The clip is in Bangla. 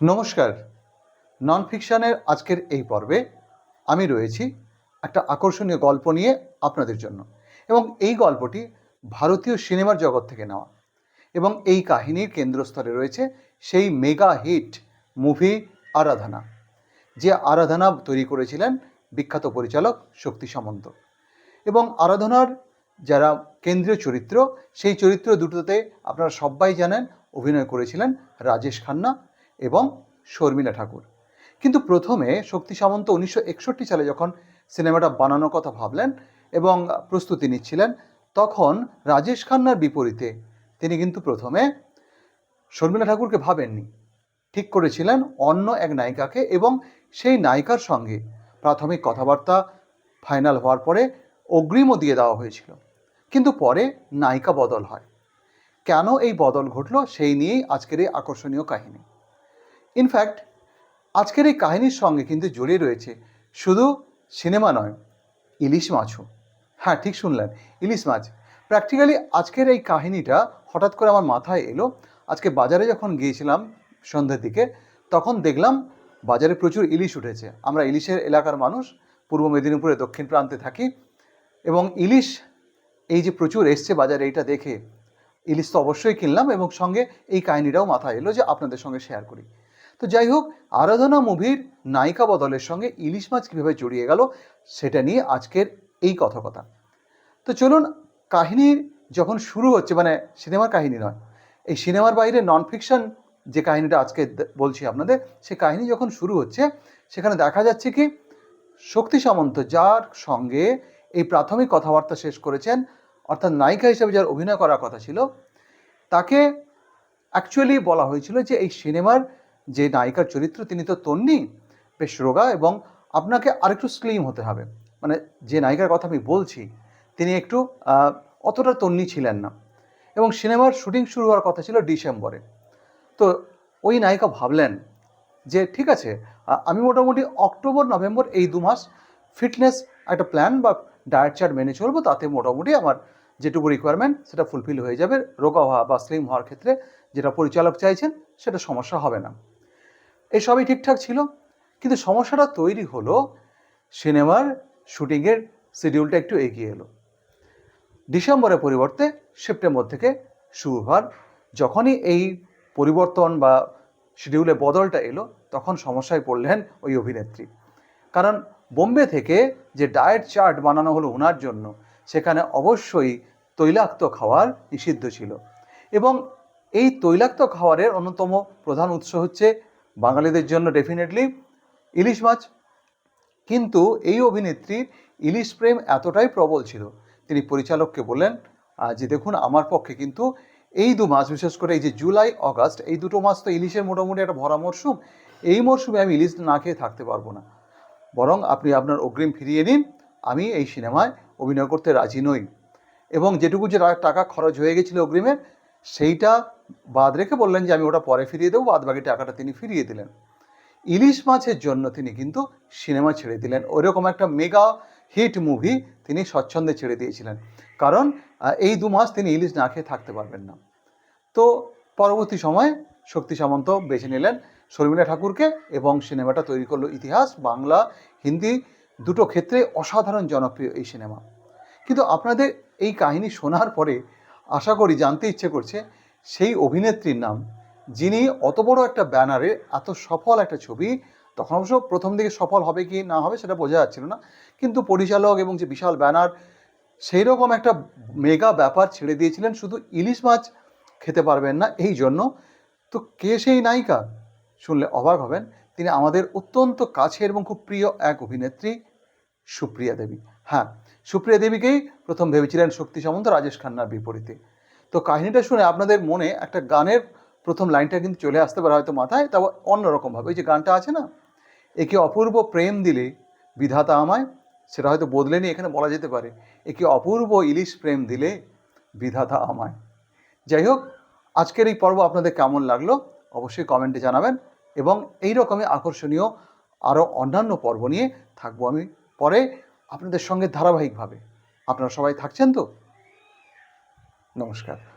নমস্কার। নন ফিকশনের আজকের এই পর্বে আমি রয়েছি একটা আকর্ষণীয় গল্প নিয়ে আপনাদের জন্য এবং এই গল্পটি ভারতীয় সিনেমার জগৎ থেকে নেওয়া এবং এই কাহিনীর কেন্দ্রস্থলে রয়েছে সেই মেগা হিট মুভি আরাধনা, যে আরাধনা তৈরি করেছিলেন বিখ্যাত পরিচালক শক্তি সামন্ত। এবং আরাধনার যারা কেন্দ্রীয় চরিত্র, সেই চরিত্র দুটোতে আপনারা সবাই জানেন, অভিনয় করেছিলেন রাজেশ খান্না এবং শর্মিলা ঠাকুর। কিন্তু প্রথমে শক্তি সামন্ত উনিশশো একষট্টি সালে যখন সিনেমাটা বানানোর কথা ভাবলেন এবং প্রস্তুতি নিচ্ছিলেন, তখন রাজেশ খান্নার বিপরীতে তিনি কিন্তু প্রথমে শর্মিলা ঠাকুরকে ভাবেননি। ঠিক করেছিলেন অন্য এক নায়িকাকে এবং সেই নায়িকার সঙ্গে প্রাথমিক কথাবার্তা ফাইনাল হওয়ার পরে অগ্রিমও দিয়ে দেওয়া হয়েছিল। কিন্তু পরে নায়িকা বদল হয়। কেন এই বদল ঘটলো সেই নিয়েই আজকের এই আকর্ষণীয় কাহিনী। ইনফ্যাক্ট আজকের এই কাহিনীর সঙ্গে কিন্তু জড়িয়ে রয়েছে শুধু সিনেমা নয়, ইলিশ মাছও। হ্যাঁ ঠিক শুনলেন, ইলিশ মাছ। প্র্যাকটিক্যালি আজকের এই কাহিনীটা হঠাৎ করে আমার মাথায় এলো। আজকে বাজারে যখন গিয়েছিলাম সন্ধ্যের দিকে, তখন দেখলাম বাজারে প্রচুর ইলিশ উঠেছে। আমরা ইলিশের এলাকার মানুষ, পূর্ব মেদিনীপুরের দক্ষিণ প্রান্তে থাকি এবং ইলিশ এই যে প্রচুর এসছে বাজারে এইটা দেখে, ইলিশ তো অবশ্যই কিনলাম এবং সঙ্গে এই কাহিনীটাও মাথায় এলো যে আপনাদের সঙ্গে শেয়ার করি। তো যাই হোক, আরাধনা মুভির নায়িকা বদলের সঙ্গে ইলিশ মাছ কীভাবে জড়িয়ে গেল, সেটা নিয়ে আজকের এই কথকতা। তো চলুন, কাহিনীর যখন শুরু হচ্ছে মানে সিনেমার কাহিনী নয়, এই সিনেমার বাইরে নন ফিকশন যে কাহিনীটা আজকে বলছি আপনাদের, সে কাহিনী যখন শুরু হচ্ছে, সেখানে দেখা যাচ্ছে কি, শক্তি সামন্ত যার সঙ্গে এই প্রাথমিক কথাবার্তা শেষ করেছেন, অর্থাৎ নায়িকা হিসেবে যার অভিনয় করার কথা ছিল, তাকে অ্যাকচুয়ালি বলা হয়েছিল যে এই সিনেমার যে নায়িকার চরিত্র তিনি তো তন্নি, বেশ রোগা এবং আপনাকে আরেকটু স্লিম হতে হবে। মানে যে নায়িকার কথা আমি বলছি, তিনি একটু অতটা তন্নি ছিলেন না। এবং সিনেমার শুটিং শুরু হওয়ার কথা ছিল ডিসেম্বরে। তো ওই নায়িকা ভাবলেন যে, ঠিক আছে আমি মোটামুটি অক্টোবর, নভেম্বর এই দু মাস ফিটনেস একটা প্ল্যান বা ডায়েট চার্ট মেনে চলবো, তাতে মোটামুটি আমার যেটুকু রিকোয়ারমেন্ট সেটা ফুলফিল হয়ে যাবে, রোগা হওয়া বা স্লিম হওয়ার ক্ষেত্রে যেটা পরিচালক চাইছেন সেটা সমস্যা হবে না। এসবই ঠিকঠাক ছিল। কিন্তু সমস্যাটা তৈরি হলো সিনেমার শুটিংয়ের শিডিউলটা একটু এগিয়ে এলো। ডিসেম্বরের পরিবর্তে সেপ্টেম্বর থেকে শুরু হওয়ার। যখনই এই পরিবর্তন বা শিডিউলে বদলটা এলো, তখন সমস্যায় পড়লেন ওই অভিনেত্রী। কারণ বোম্বে থেকে যে ডায়েট চার্ট বানানো হলো ওনার জন্য, সেখানে অবশ্যই তৈলাক্ত খাওয়ার নিষিদ্ধ ছিল। এবং এই তৈলাক্ত খাওয়ারের অন্যতম প্রধান উৎস হচ্ছে বাঙালিদের জন্য ডেফিনেটলি ইলিশ মাছ। কিন্তু এই অভিনেত্রীর ইলিশ প্রেম এতটাই প্রবল ছিল, তিনি পরিচালককে বললেন যে দেখুন আমার পক্ষে কিন্তু এই দু মাস বিশেষ করে এই যে জুলাই, অগাস্ট, এই দুটো মাস তো ইলিশের মোটামুটি একটা ভরা মরশুম, এই মরশুমে আমি ইলিশ না খেয়ে থাকতে পারব না। বরং আপনি আপনার অগ্রিম ফিরিয়ে নিন, আমি এই সিনেমায় অভিনয় করতে রাজি নই। এবং যেটুকু যে টাকা খরচ হয়ে গেছিল অগ্রিমের সেইটা বাদ রেখে বললেন যে, আমি ওটা পরে ফিরিয়ে দেবো, বাদ বাকি টাকাটা তিনি ফিরিয়ে দিলেন। ইলিশ মাছের জন্য তিনি কিন্তু সিনেমা ছেড়ে দিলেন। ওইরকম একটা মেগা হিট মুভি তিনি স্বচ্ছন্দে ছেড়ে দিয়েছিলেন। কারণ এই দু মাস তিনি ইলিশ না খেয়ে থাকতে পারবেন না। তো পরবর্তী সময়ে শক্তি সামন্ত বেছে নিলেন শর্মিলা ঠাকুরকে এবং সিনেমাটা তৈরি করল ইতিহাস, বাংলা, হিন্দি, দুটো ক্ষেত্রে অসাধারণ জনপ্রিয় এই সিনেমা। কিন্তু আপনাদের এই কাহিনী শোনার পরে আশা করি, জানতে ইচ্ছে করছে, সেই অভিনেত্রীর নাম। যিনি অত বড় একটা ব্যানারে এত সফল একটা ছবি, তখন অবশ্য প্রথম দিকে সফল হবে কি না হবে সেটা বোঝা যাচ্ছিল না। কিন্তু পরিচালক এবং যে বিশাল ব্যানার, সেই রকম একটা মেগা ব্যাপার ছেড়ে দিয়েছিলেন, শুধু ইলিশ মাছ খেতে পারবেন না এই জন্য। তো কে সেই নায়িকা? শুনলে অবাক হবেন। তিনি আমাদের অত্যন্ত কাছের এবং খুব প্রিয় এক অভিনেত্রী সুপ্রিয়া দেবী। হ্যাঁ সুপ্রিয়া দেবীকেই প্রথম ভেবেছিলেন শক্তি সামন্ত, রাজেশ খান্নার বিপরীতে। তো কাহিনীটা শুনে আপনাদের মনে একটা গানের প্রথম লাইনটা কিন্তু চলে আসতে পারে হয়তো মাথায় তা অন্যরকমভাবে। ওই যে গানটা আছে না, একে অপূর্ব প্রেম দিলে বিধাতা আমায়, সেটা হয়তো বদলে নিয়ে এখানে বলা যেতে পারে, একে অপূর্ব ইলিশ প্রেম দিলে বিধাতা আমায়। যাই হোক, আজকের এই পর্ব আপনাদের কেমন লাগল অবশ্যই কমেন্টে জানাবেন এবং এই রকমই আকর্ষণীয় আরও অন্যান্য পর্ব নিয়ে থাকব আমি পরে আপনাদের সঙ্গে ধারাবাহিকভাবে। আপনারা সবাই থাকছেন তো? নমস্কার।